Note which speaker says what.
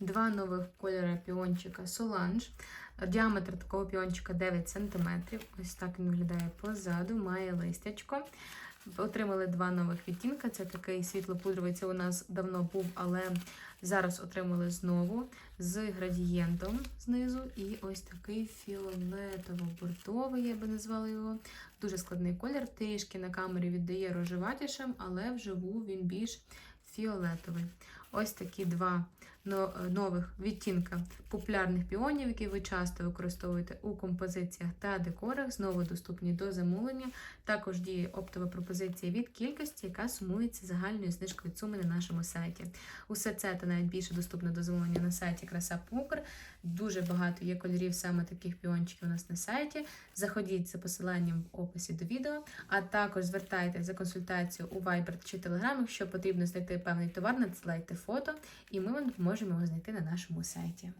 Speaker 1: два нових кольори піончика Solange. Діаметр такого піончика 9 см. Ось так він виглядає позаду, має листячко. Отримали два нових відтінка. Це такий світло-пудровий, це у нас давно був, але зараз отримали знову з градієнтом знизу. І ось такий фіолетово-буртовий, я би назвала його. Дуже складний колір. Трішки на камері віддає рожеватішим, але вживу він більш фіолетовий. Ось такі два нових відтінка популярних піонів, які ви часто використовуєте у композиціях та декорах, знову доступні до замовлення. Також діє оптова пропозиція від кількості, яка сумується загальною знижкою від суми на нашому сайті. Усе це та навіть більше доступно до замовлення на сайті Краса.Пукр. Дуже багато є кольорів саме таких піончиків у нас на сайті. Заходіть за посиланням в описі до відео, а також звертайтеся за консультацією у Viber чи Telegram, якщо потрібно знайти певний товар, надсилайте фото, і ми вам допоможемо його знайти на нашому сайті.